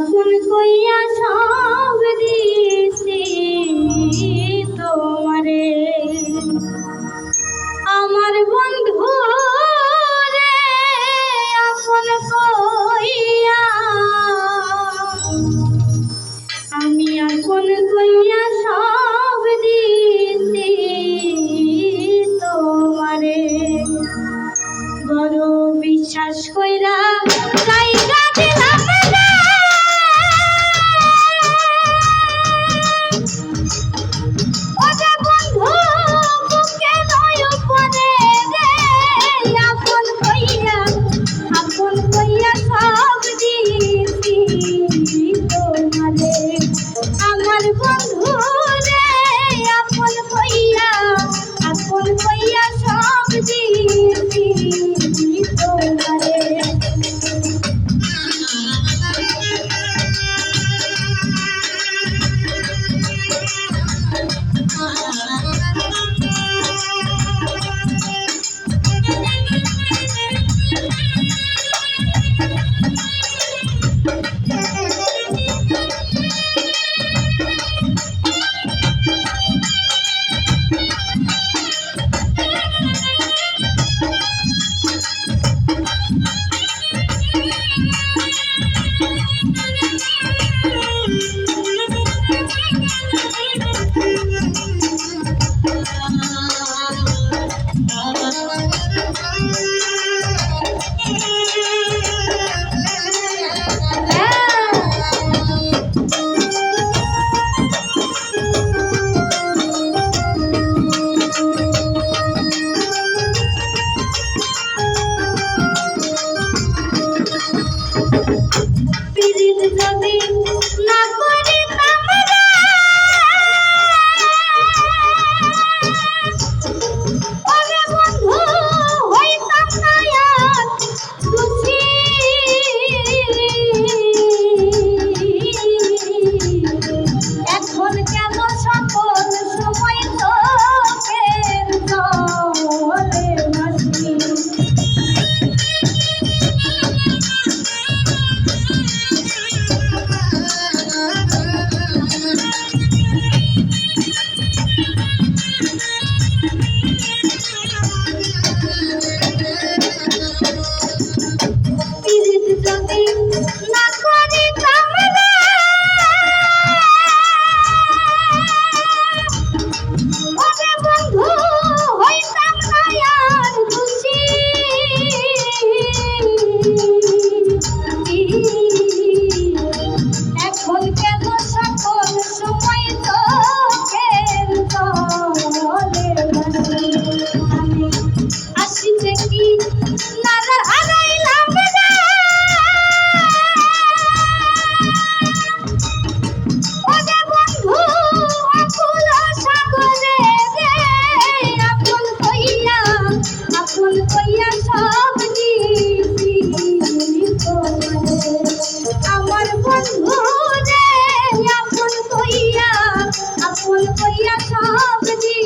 আপন কইয়া সব দিছি তোমারে। আমার বন্ধু কইয়া। আমি কইয়া সব দিছি তোমারে। বড় বিশ্বাস কইরা কইয়া সব দিছি